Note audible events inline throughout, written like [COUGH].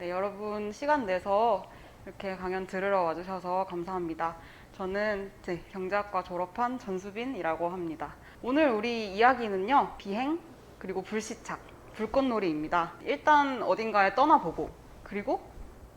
네, 여러분 시간 내서 이렇게 강연 들으러 와주셔서 감사합니다. 저는 이제 경제학과 졸업한 전수빈이라고 합니다. 오늘 우리 이야기는요, 비행, 그리고 불시착, 불꽃놀이입니다. 일단 어딘가에 떠나보고, 그리고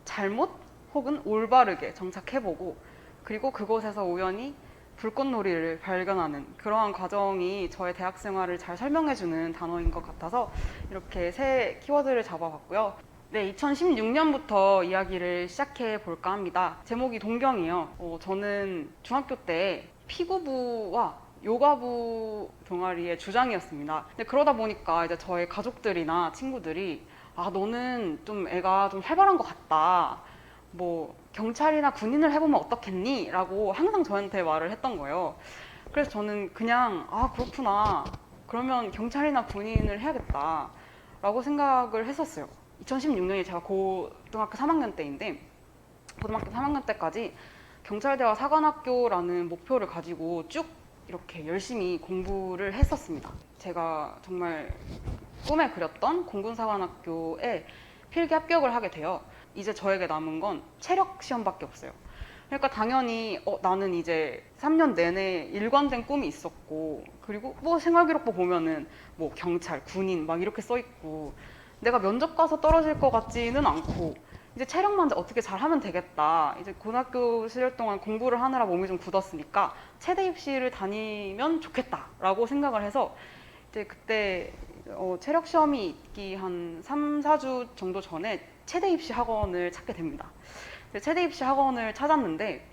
잘못 혹은 올바르게 정착해보고, 그리고 그곳에서 우연히 불꽃놀이를 발견하는 그러한 과정이 저의 대학 생활을 잘 설명해주는 단어인 것 같아서 이렇게 새 키워드를 잡아봤고요. 네, 2016년부터 이야기를 시작해 볼까 합니다. 제목이 동경이에요. 어, 저는 중학교 때 피구부와 요가부 동아리의 주장이었습니다. 근데 그러다 보니까 이제 저의 가족들이나 친구들이 아, 너는 좀 애가 좀 활발한 것 같다. 뭐, 경찰이나 군인을 해보면 어떻겠니? 라고 항상 저한테 말을 했던 거예요. 그래서 저는 그냥, 아, 그렇구나. 그러면 경찰이나 군인을 해야겠다. 라고 생각을 했었어요. 2016년이 제가 고등학교 3학년 때인데, 고등학교 3학년 때까지 경찰대와 사관학교라는 목표를 가지고 쭉 이렇게 열심히 공부를 했었습니다. 제가 정말 꿈에 그렸던 공군사관학교에 필기 합격을 하게 돼요. 이제 저에게 남은 건 체력 시험밖에 없어요. 그러니까 당연히 어, 나는 이제 3년 내내 일관된 꿈이 있었고 그리고 뭐 생활기록부 보면은 뭐 경찰, 군인 막 이렇게 써 있고 내가 면접 가서 떨어질 것 같지는 않고 이제 체력만 어떻게 잘하면 되겠다. 이제 고등학교 시절 동안 공부를 하느라 몸이 좀 굳었으니까 체대 입시를 다니면 좋겠다라고 생각을 해서 이제 그때 어, 체력 시험이 있기 한 3, 4주 정도 전에 체대 입시 학원을 찾게 됩니다. 체대 입시 학원을 찾았는데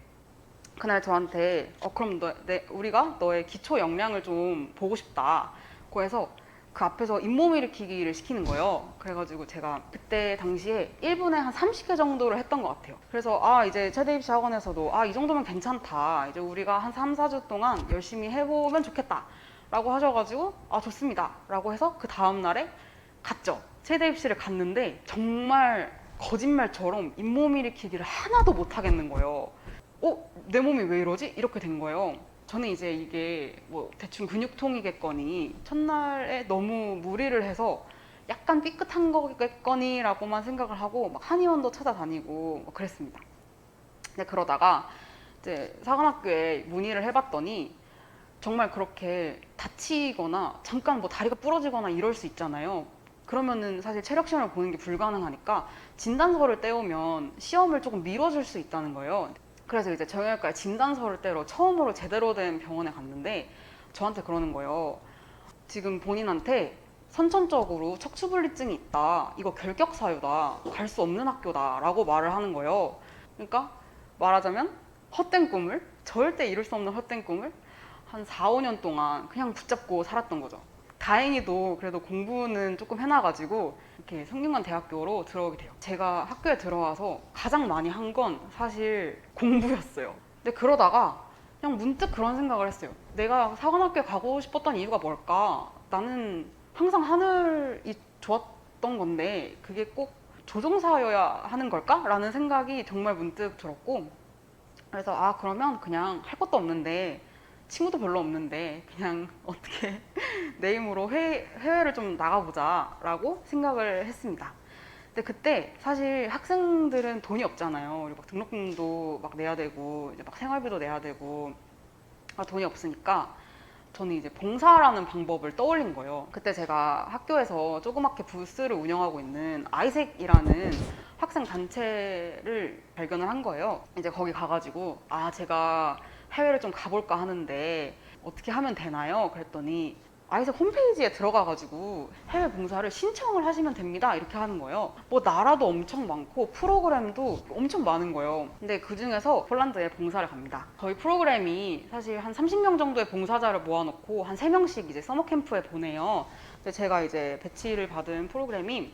그날 저한테 어 그럼 너, 내, 우리가 너의 기초 역량을 좀 보고 싶다 고 해서 그 앞에서 잇몸 일으키기를 시키는 거예요. 그래가지고 제가 그때 당시에 1분에 한 30개 정도를 했던 것 같아요. 그래서 아 이제 체대 입시 학원에서도 아 이 정도면 괜찮다. 이제 우리가 한 3, 4주 동안 열심히 해보면 좋겠다. 라고 하셔가지고 아 좋습니다. 라고 해서 그 다음 날에 갔죠. 체대 입시를 갔는데 정말 거짓말처럼 잇몸 일으키기를 하나도 못 하겠는 거예요. 어? 내 몸이 왜 이러지? 이렇게 된 거예요. 저는 이제 이게 뭐 대충 근육통이겠거니 첫날에 너무 무리를 해서 약간 삐끗한 거겠거니라고만 생각을 하고 막 한의원도 찾아다니고 막 그랬습니다. 근데 그러다가 이제 사관학교에 문의를 해봤더니 정말 그렇게 다치거나 잠깐 뭐 다리가 부러지거나 이럴 수 있잖아요. 그러면은 사실 체력 시험을 보는 게 불가능하니까 진단서를 떼오면 시험을 조금 미뤄줄 수 있다는 거예요. 그래서 이제 정형외과에 진단서를 떼러 처음으로 제대로 된 병원에 갔는데 저한테 그러는 거예요. 지금 본인한테 선천적으로 척추분리증이 있다. 이거 결격 사유다. 갈 수 없는 학교다라고 말을 하는 거예요. 그러니까 말하자면 헛된 꿈을 절대 이룰 수 없는 헛된 꿈을 한 4, 5년 동안 그냥 붙잡고 살았던 거죠. 다행히도 그래도 공부는 조금 해놔가지고 이렇게 성균관 대학교로 들어오게 돼요. 제가 학교에 들어와서 가장 많이 한 건 사실 공부였어요. 근데 그러다가 그냥 문득 그런 생각을 했어요. 내가 사관학교에 가고 싶었던 이유가 뭘까? 나는 항상 하늘이 좋았던 건데 그게 꼭 조종사여야 하는 걸까? 라는 생각이 정말 문득 들었고 그래서 아 그러면 그냥 할 것도 없는데 친구도 별로 없는데 그냥 [LAUGHS] 어떻게 내 힘으로 해외, 해외를 좀 나가보자라고 생각을 했습니다. 근데 그때 사실 학생들은 돈이 없잖아요. 그리고 막 등록금도 막 내야 되고 이제 막 생활비도 내야 되고 아, 돈이 없으니까 저는 이제 봉사라는 방법을 떠올린 거예요. 그때 제가 학교에서 조그맣게 부스를 운영하고 있는 아이색이라는 학생 단체를 발견을 한 거예요. 이제 거기 가가지고 아 제가 해외를 좀 가볼까 하는데 어떻게 하면 되나요? 그랬더니 아이색 홈페이지에 들어가가지고 해외 봉사를 신청을 하시면 됩니다. 이렇게 하는 거예요. 뭐 나라도 엄청 많고 프로그램도 엄청 많은 거예요. 근데 그 중에서 폴란드에 봉사를 갑니다. 저희 프로그램이 사실 한 30명 정도의 봉사자를 모아놓고 한 3명씩 이제 서머 캠프에 보내요. 근데 제가 이제 배치를 받은 프로그램이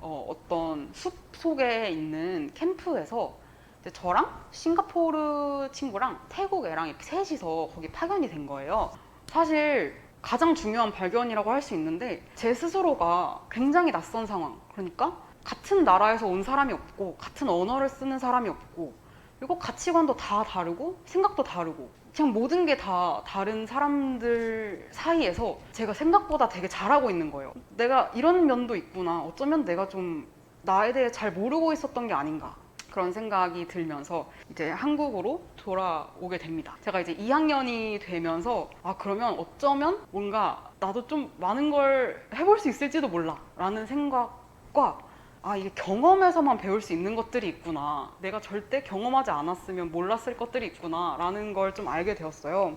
어, 어떤 숲 속에 있는 캠프에서 이제 저랑 싱가포르 친구랑 태국 애랑 이렇게 셋이서 거기 파견이 된 거예요. 사실 가장 중요한 발견이라고 할 수 있는데 제 스스로가 굉장히 낯선 상황. 그러니까 같은 나라에서 온 사람이 없고 같은 언어를 쓰는 사람이 없고 그리고 가치관도 다 다르고 생각도 다르고 그냥 모든 게 다 다른 사람들 사이에서 제가 생각보다 되게 잘하고 있는 거예요. 내가 이런 면도 있구나. 어쩌면 내가 좀 나에 대해 잘 모르고 있었던 게 아닌가 그런 생각이 들면서 이제 한국으로 돌아오게 됩니다. 제가 이제 2학년이 되면서 아 그러면 어쩌면 뭔가 나도 좀 많은 걸 해볼 수 있을지도 몰라 라는 생각과 아 이게 경험에서만 배울 수 있는 것들이 있구나 내가 절대 경험하지 않았으면 몰랐을 것들이 있구나 라는 걸 좀 알게 되었어요.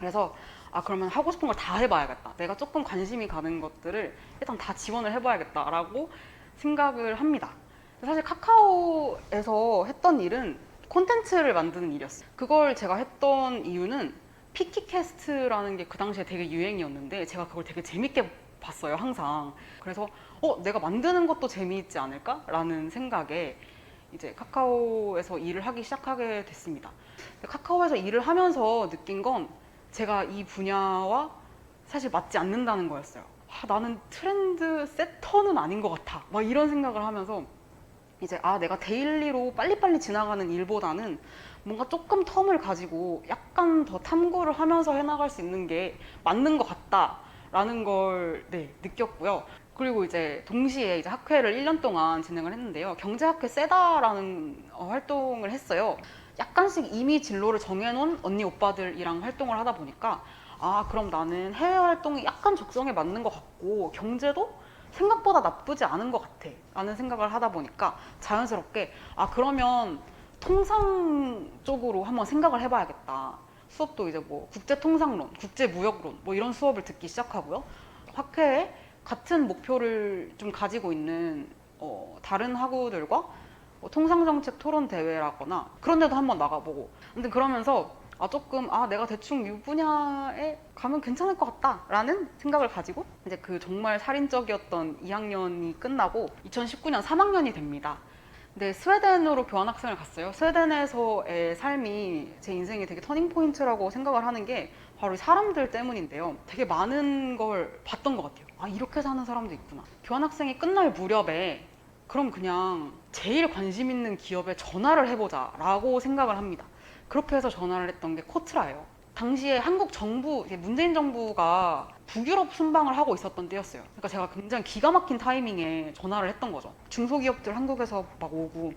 그래서 아 그러면 하고 싶은 걸 다 해봐야겠다. 내가 조금 관심이 가는 것들을 일단 다 지원을 해봐야겠다 라고 생각을 합니다. 사실 카카오에서 했던 일은 콘텐츠를 만드는 일이었어요. 그걸 제가 했던 이유는 피키캐스트라는 게 그 당시에 되게 유행이었는데 제가 그걸 되게 재밌게 봤어요, 항상. 그래서 어, 내가 만드는 것도 재미있지 않을까라는 생각에 이제 카카오에서 일을 하기 시작하게 됐습니다. 카카오에서 일을 하면서 느낀 건 제가 이 분야와 사실 맞지 않는다는 거였어요. 아, 나는 트렌드 세터는 아닌 것 같아. 막 이런 생각을 하면서 이제 아 내가 데일리로 빨리빨리 지나가는 일보다는 뭔가 조금 텀을 가지고 약간 더 탐구를 하면서 해나갈 수 있는 게 맞는 것 같다라는 걸 네, 느꼈고요. 그리고 이제 동시에 이제 학회를 1년 동안 진행을 했는데요. 경제학회 세다라는 어, 활동을 했어요. 약간씩 이미 진로를 정해놓은 언니 오빠들이랑 활동을 하다 보니까 아 그럼 나는 해외 활동이 약간 적성에 맞는 것 같고 경제도 생각보다 나쁘지 않은 것 같아. 라는 생각을 하다 보니까 자연스럽게 아 그러면 통상 쪽으로 한번 생각을 해봐야겠다. 수업도 이제 뭐 국제통상론, 국제무역론 뭐 이런 수업을 듣기 시작하고요. 학회에 같은 목표를 좀 가지고 있는 어, 다른 학우들과 뭐 통상정책 토론 대회라거나 그런 데도 한번 나가보고. 근데 그러면서 아 조금 아 내가 대충 이 분야에 가면 괜찮을 것 같다라는 생각을 가지고 이제 그 정말 살인적이었던 2학년이 끝나고 2019년 3학년이 됩니다. 근데 스웨덴으로 교환학생을 갔어요. 스웨덴에서의 삶이 제 인생의 되게 터닝 포인트라고 생각을 하는 게 바로 이 사람들 때문인데요. 되게 많은 걸 봤던 것 같아요. 아 이렇게 사는 사람도 있구나. 교환학생이 끝날 무렵에 그럼 그냥 제일 관심 있는 기업에 전화를 해보자 라고 생각을 합니다. 그렇게 해서 전화를 했던 게 코트라예요. 당시에 한국 정부, 문재인 정부가 북유럽 순방을 하고 있었던 때였어요. 그러니까 제가 굉장히 기가 막힌 타이밍에 전화를 했던 거죠. 중소기업들 한국에서 막 오고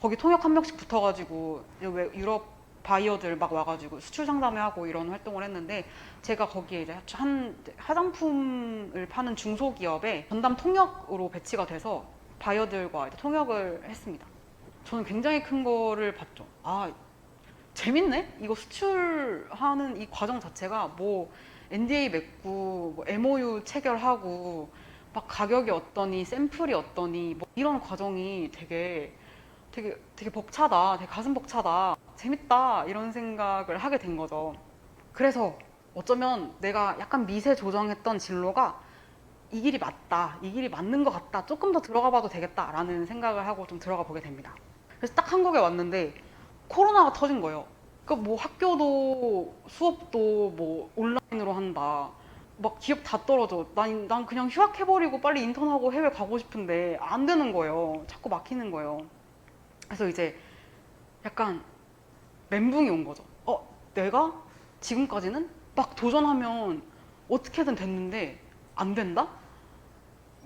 거기 통역 한 명씩 붙어가지고 왜 유럽 바이어들 막 와가지고 수출 상담회하고 이런 활동을 했는데 제가 거기에 이제 한 화장품을 파는 중소기업에 전담 통역으로 배치가 돼서 바이어들과 통역을 했습니다. 저는 굉장히 큰 거를 봤죠. 아 재밌네? 이거 수출하는 이 과정 자체가 뭐 NDA 맺고 뭐 MOU 체결하고 막 가격이 어떠니 샘플이 어떠니 뭐 이런 과정이 되게 되게 되게 벅차다, 되게 가슴 벅차다, 재밌다 이런 생각을 하게 된 거죠. 그래서 어쩌면 내가 약간 미세 조정했던 진로가 이 길이 맞다, 이 길이 맞는 것 같다, 조금 더 들어가 봐도 되겠다 라는 생각을 하고 좀 들어가 보게 됩니다. 그래서 딱 한국에 왔는데 코로나가 터진 거예요. 그러니까 뭐 학교도 수업도 뭐 온라인으로 한다. 막 기업 다 떨어져. 난, 난 그냥 휴학해버리고 빨리 인턴하고 해외 가고 싶은데 안 되는 거예요. 자꾸 막히는 거예요. 그래서 이제 약간 멘붕이 온 거죠. 어, 내가 지금까지는 막 도전하면 어떻게든 됐는데 안 된다?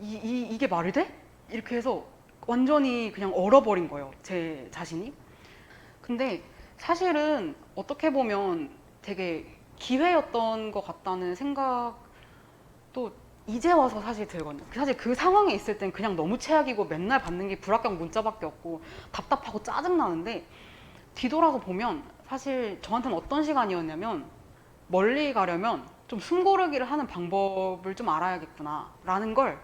이, 이, 이게 말이 돼? 이렇게 해서 완전히 그냥 얼어버린 거예요. 제 자신이. 근데 사실은 어떻게 보면 되게 기회였던 것 같다는 생각도 이제 와서 사실 들거든요. 사실 그 상황에 있을 땐 그냥 너무 최악이고 맨날 받는 게 불합격 문자밖에 없고 답답하고 짜증나는데 뒤돌아서 보면 사실 저한테는 어떤 시간이었냐면 멀리 가려면 좀 숨고르기를 하는 방법을 좀 알아야겠구나 라는 걸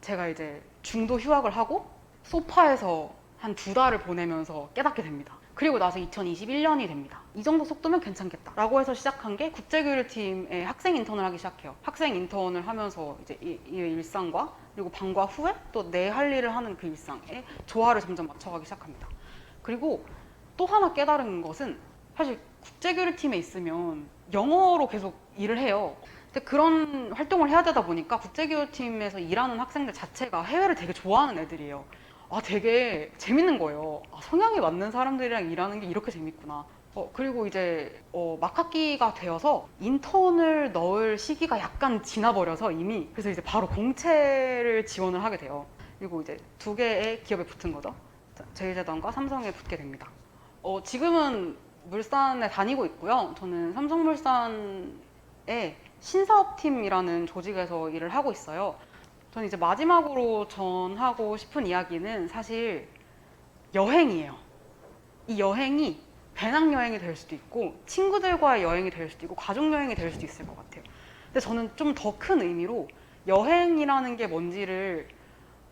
제가 이제 중도 휴학을 하고 소파에서 한 두 달을 보내면서 깨닫게 됩니다. 그리고 나서 2021년이 됩니다. 이 정도 속도면 괜찮겠다. 라고 해서 시작한 게 국제교류팀에 학생 인턴을 하기 시작해요. 학생 인턴을 하면서 이제 이, 이 일상과 그리고 방과 후에 또 내 할 일을 하는 그 일상에 조화를 점점 맞춰가기 시작합니다. 그리고 또 하나 깨달은 것은 사실 국제교류팀에 있으면 영어로 계속 일을 해요. 근데 그런 활동을 해야 되다 보니까 국제교류팀에서 일하는 학생들 자체가 해외를 되게 좋아하는 애들이에요. 아, 되게 재밌는 거예요. 아, 성향에 맞는 사람들이랑 일하는 게 이렇게 재밌구나. 어, 그리고 이제 어, 막학기가 되어서 인턴을 넣을 시기가 약간 지나버려서 이미 그래서 이제 바로 공채를 지원을 하게 돼요. 그리고 이제 두 개의 기업에 붙은 거죠. 자, 제일제당과 삼성에 붙게 됩니다. 어, 지금은 물산에 다니고 있고요. 저는 삼성물산의 신사업팀이라는 조직에서 일을 하고 있어요. 저는 이제 마지막으로 전하고 싶은 이야기는 사실 여행이에요. 이 여행이 배낭여행이 될 수도 있고 친구들과의 여행이 될 수도 있고 가족여행이 될 수도 있을 것 같아요. 근데 저는 좀 더 큰 의미로 여행이라는 게 뭔지를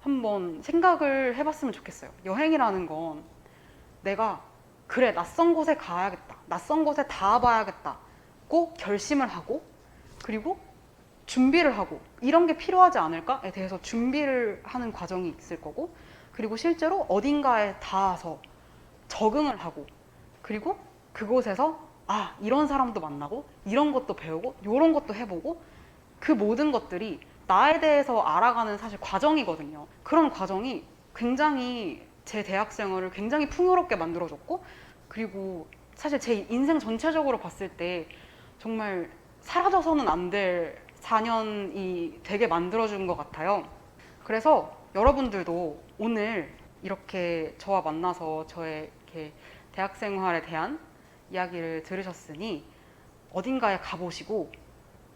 한번 생각을 해봤으면 좋겠어요. 여행이라는 건 내가 그래 낯선 곳에 가야겠다. 낯선 곳에 닿아봐야겠다고 결심을 하고 그리고 준비를 하고 이런 게 필요하지 않을까에 대해서 준비를 하는 과정이 있을 거고 그리고 실제로 어딘가에 닿아서 적응을 하고 그리고 그곳에서 아 이런 사람도 만나고 이런 것도 배우고 이런 것도 해보고 그 모든 것들이 나에 대해서 알아가는 사실 과정이거든요. 그런 과정이 굉장히 제 대학 생활을 굉장히 풍요롭게 만들어줬고 그리고 사실 제 인생 전체적으로 봤을 때 정말 사라져서는 안될 4년이 되게 만들어준 것 같아요. 그래서 여러분들도 오늘 이렇게 저와 만나서 저의 이렇게 대학 생활에 대한 이야기를 들으셨으니 어딘가에 가보시고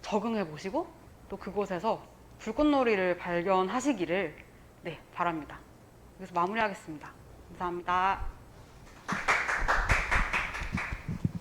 적응해 보시고 또 그곳에서 불꽃놀이를 발견하시기를 네, 바랍니다. 여기서 마무리하겠습니다. 감사합니다.